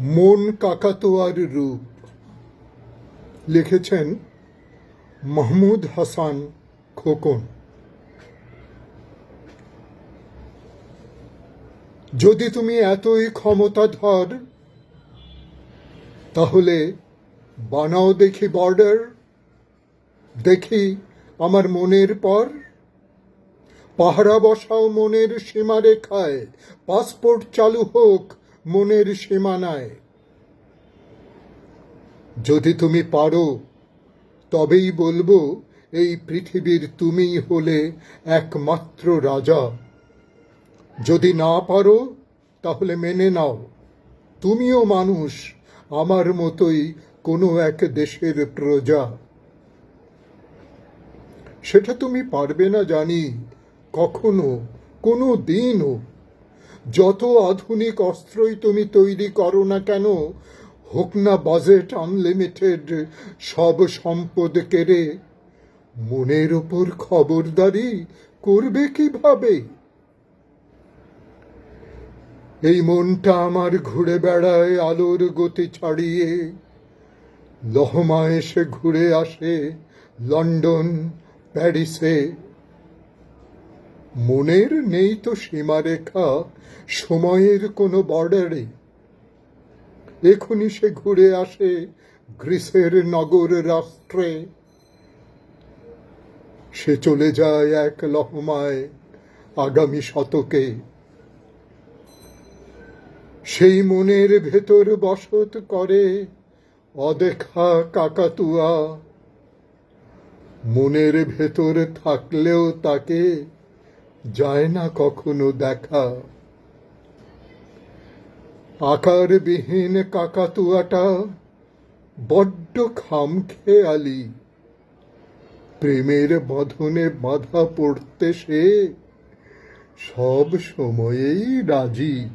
মন কাকাতোয়ার রূপ। লিখেছেন মাহমুদ হাসান খোকন। যদি তুমি এতই ক্ষমতাধর, তাহলে বানাও দেখি বর্ডার, দেখি আমার মনের পর। পাহারা বসাও মনের সীমারেখায়, পাসপোর্ট চালু হোক মনের সীমানায়। যদি তুমি পারো, তবেই বলব, এই পৃথিবীর তুমিই হলে একমাত্র রাজা। যদি না পারো, তাহলে মেনে নাও। তুমিও মানুষ, আমার মতোই কোনো এক দেশের প্রজা। সেটা তুমি পারবে না জানি কখনো, কোনো দিনও। যত আধুনিক অস্ত্রই তুমি তৈরি করো না কেন, হোক না বাজেট আনলিমিটেড সব সম্পদ কেড়ে মনের ওপর খবরদারি করবে কীভাবে? এই মনটা আমার ঘুরে বেড়ায়, আলোর গতি ছাড়িয়ে। লহমা এসে ঘুরে আসে লন্ডন, প্যারিসে। মনের নেই তো সীমারেখা, সময়ের কোনো বর্ডারে এখনই সে ঘুরে আসে গ্রিসের নগর রাষ্ট্রে। সে চলে যায় এক লহমায় আগামী শতকে। সেই মনের ভেতর বসত করে অদেখা কাকাতুয়া। মনের ভেতর থাকলেও তাকে যায় না কখনো দেখা। আকারবিহীন কাকাতুয়াটা, বড্ড খাম খেয়ালি প্রেমের বধনে বাধা পড়তে সে সব সময়েই রাজি।